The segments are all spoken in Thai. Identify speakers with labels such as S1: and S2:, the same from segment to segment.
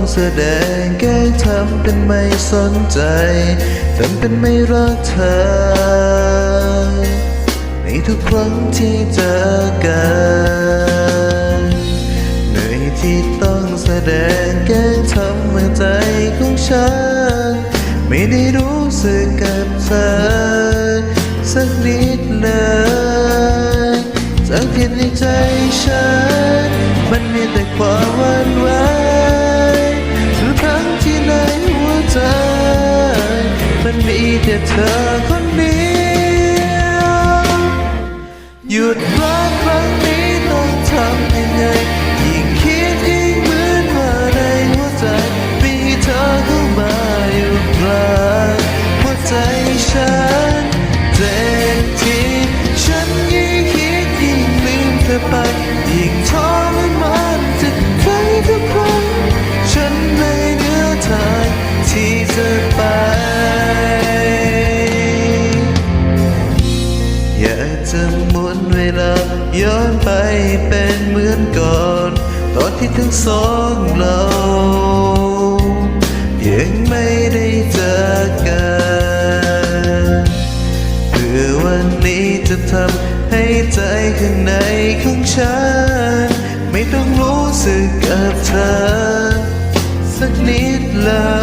S1: งแสดงแกล้งทำเป็นไม่สนใจทำเป็นไม่รักเธอ ในทุกครั้งที่เจอกันเหนื่อยที่ต้องแสดงแกล้งทำให้ใจของฉัน ไม่ได้รู้สึกกับเธอ สักนิดเลยจากที่ในใจฉัน เธอคนเดียวหยุดรักครั้งนี้ต้องทำยังไงยิ่งคิดยิ่งเหมือนว่าในหัวใจมีเธอเข้ามาอยู่กลางหัวใจฉันเจ็บที่ฉันยิ่งคิดยิ่งลืมเธอไป ตอนที่ทั้งสองเรายังไม่ได้เจอกันเพื่อวันนี้จะทำให้ใจข้างในของฉัน ไม่ต้องรู้สึกกับเธอสักนิดเลย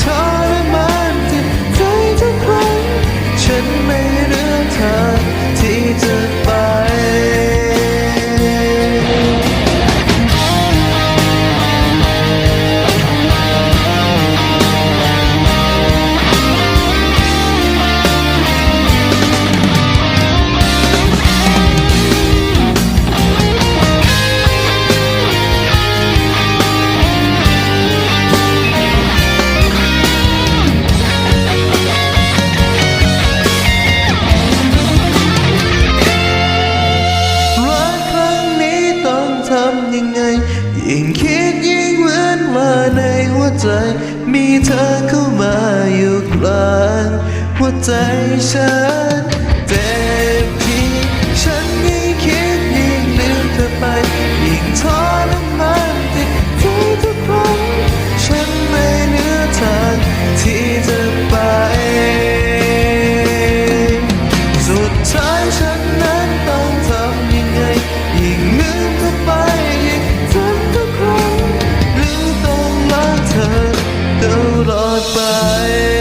S1: เธ มีเธอเข้ามาอยู่กลางหัวใจฉัน ตลอดไป